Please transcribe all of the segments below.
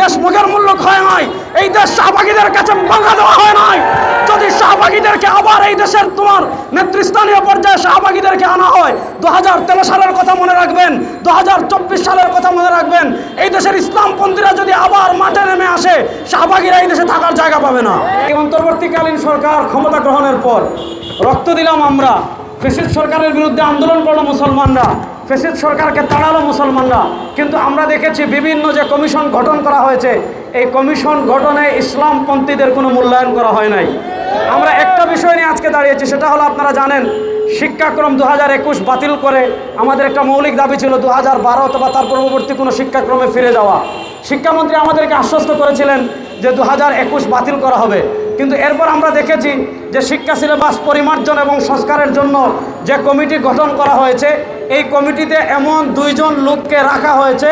দেশ মুখের মূল্য হয় নাই এই দেশ শাহবাগীদের কাছে ভাঙা দেওয়া হয় নাই যদি শাহবাগীদেরকে আবার এই দেশের তোমার নেতৃস্থানীয় পর্যায়ে শাহবাগীদেরকে আনা হয় দু হাজার তেরো সালের কথা মনে রাখবেন দু হাজার চব্বিশ সালের কথা মনে রাখবেন, এই দেশের ইসলামপন্থীরা যদি আবার মাঠে নেমে আসে, শাহবাগীরা এই দেশে থাকার জায়গা পাবে না। অন্তর্বর্তীকালীন সরকার ক্ষমতা গ্রহণের পর রক্ত দিলাম আমরা ফেসিদ সরকারের বিরুদ্ধে আন্দোলন করল মুসলমানরা। ফেসিদ সরকারকে তাড়ালো মুসলমানরা। কিন্তু আমরা দেখেছি বিভিন্ন যে কমিশন গঠন করা হয়েছে, এই কমিশন গঠনে ইসলামপন্থীদের কোনো মূল্যায়ন করা হয় নাই। আমরা একটা বিষয় নিয়ে আজকে দাঁড়িয়েছি, সেটা হলো আপনারা জানেন, শিক্ষাক্রম দু হাজার একুশ বাতিল করে আমাদের একটা মৌলিক দাবি ছিল দু হাজার বারো অথবা তার পূর্ববর্তী কোনো শিক্ষাক্রমে ফিরে যাওয়া। শিক্ষামন্ত্রী আমাদেরকে আশ্বস্ত করেছিলেন যে দু হাজার একুশ বাতিল করা হবে। কিন্তু এরপর আমরা দেখেছি যে শিক্ষা সিলেবাস পরিমার্জন এবং সংস্কারের জন্য যে কমিটি গঠন করা হয়েছে, এই কমিটিতে এমন দুইজন লোককে রাখা হয়েছে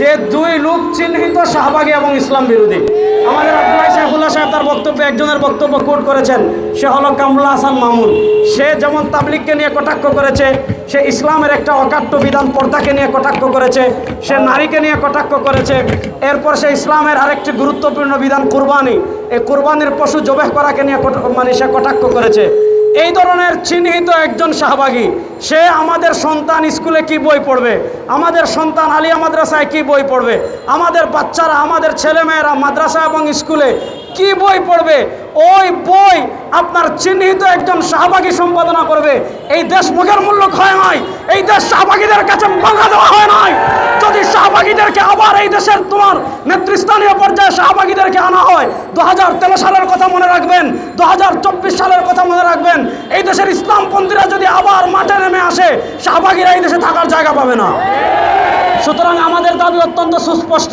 যে দুই লোক চিহ্নিত শাহবাগী এবং ইসলাম বিরোধী। আমাদের আব্দুল্লাহ সাইফুল্লাহ সাহেব তার বক্তব্যে একজনের বক্তব্য কোট করেছেন, সে হলো কামরুল্লাহ হাসান মামুন। সে যেমন তাবলিগকে নিয়ে কটাক্ষ করেছে, সে ইসলামের একটা অকাট্য বিধান পর্দাকে নিয়ে কটাক্ষ করেছে, সে নারীকে নিয়ে কটাক্ষ করেছে, এরপর সে ইসলামের আরেকটি গুরুত্বপূর্ণ বিধান কুরবানি। এই কুরবানির পশু জবেহ করাকে নিয়ে মানে সে কটাক্ষ করেছে। এই ধরনের চিহ্নিত একজন শাহবাগী, সে আমাদের সন্তান স্কুলে কি বই পড়বে? আমাদের সন্তান আলিয়া মাদ্রাসায় কি বই পড়বে? আমাদের বাচ্চারা, আমাদের ছেলেমেয়েরা মাদ্রাসা এবং স্কুলে কি বই পড়বে? ওই বই আপনার চিহ্নিত একজন শাহবাগী সম্পাদনা করবে। এই দেশ মুখের মূল্য হয় নাই এই দেশ শাহবাগীদের কাছে ভাঙা দেওয়া হয় নাই যদি শাহবাগীদেরকে আবার এই দেশের তোমার নেতৃস্থানীয় পর্যায়ে শাহবাগীদেরকে আনা হয় দু হাজার তেরো সালের কথা মনে রাখবেন দু হাজার চব্বিশ সালের কথা মনে রাখবেন, এই দেশের ইসলামপন্থীরা যদি আবার মাঠে নেমে আসে, শাহবাগীরা এই দেশে থাকার জায়গা পাবে না। সুতরাং আমাদের দাবি অত্যন্ত সুস্পষ্ট।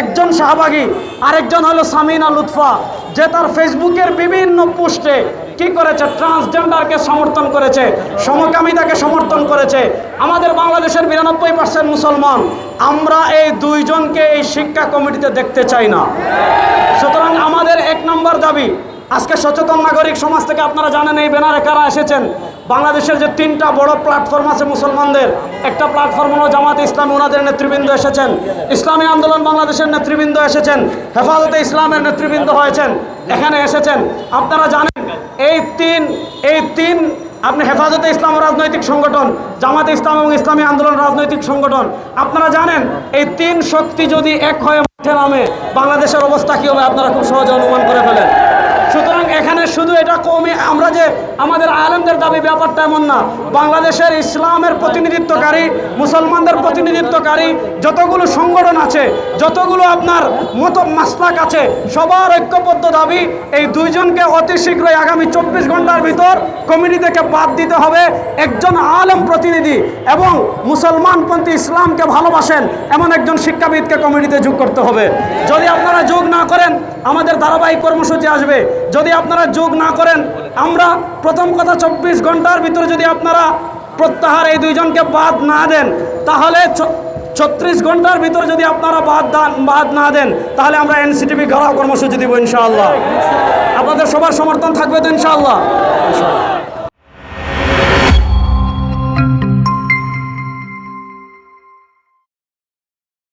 একজন শাহবাগী, আরেকজন হলো সামিনা লুৎফা। যে তার ফেসবুকের বিভিন্ন পোস্টে কি করেছে? ট্রান্সজেন্ডারকে সমর্থন করেছে, সমকামিতাকে সমর্থন করেছে। আমাদের বাংলাদেশের বিরানব্বই পার্সেন্ট মুসলমান, আমরা এই দুইজনকে এই শিক্ষা কমিটিতে দেখতে চাই না। সুতরাং আমাদের এক নম্বর দাবি, আজকে সচেতন নাগরিক সমাজ থেকে আপনারা জানেন এই ব্যানারে কারা এসেছেন? বাংলাদেশের যে তিনটা বড় প্ল্যাটফর্ম আছে মুসলমানদের, একটা প্ল্যাটফর্ম হলো জামাতে ইসলামী ওনাদের নেতৃবৃন্দ এসেছেন। ইসলামী আন্দোলন বাংলাদেশের নেতৃবৃন্দ এসেছেন, হেফাজতে ইসলামের নেতৃবৃন্দ হয়েছেন, এখানে এসেছেন। আপনারা জানেন, এই তিন এই তিন, আপনি হেফাজতে ইসলাম রাজনৈতিক সংগঠন জামাতে ইসলাম এবং ইসলামী আন্দোলন রাজনৈতিক সংগঠন, আপনারা জানেন, এই তিন শক্তি যদি এক হয়ে মাঠে নামে, বাংলাদেশের অবস্থা কী হবে? আপনারা খুব সহজে অনুমান করে ফেলেন। শুধু এটা কমে, আমরা যে আমাদের আলেমদের দাবি, ব্যাপারটা এমন না। বাংলাদেশের ইসলামের প্রতিনিধিত্বকারী, মুসলমানদের প্রতিনিধিত্বকারী, যতগুলো সংগঠন আছে, যতগুলো আপনার মতো মাসলাক আছে, সবার ঐক্যবদ্ধ দাবি, এই দুইজনকে অতি শীঘ্রই আগামী চব্বিশ ঘণ্টার ভিতর কমিটি থেকে বাদ দিতে হবে। একজন আলেম প্রতিনিধি এবং মুসলমানপন্থী ইসলামকে ভালোবাসেন, এমন একজন শিক্ষাবিদকে কমিটিতে যোগ করতে হবে। যদি আপনারা যোগ না করেন, আমাদের ধারাবাহিক কর্মসূচি আসবে। যদি আপনারা যোগ না করেন, আমরা প্রথম কথা চব্বিশ ঘণ্টার ভিতরে যদি আপনারা প্রত্যাহার এই দুইজনকে বাদ না দেন, তাহলে ছত্রিশ ঘণ্টার ভিতরে যদি আপনারা বাদ দান, বাদ না দেন, তাহলে আমরা এনসিটিভি ঘরাও কর্মসূচি দিব ইনশাআল্লাহ। আপনাদের সবার সমর্থন থাকবে তো ইনশাআল্লাহ?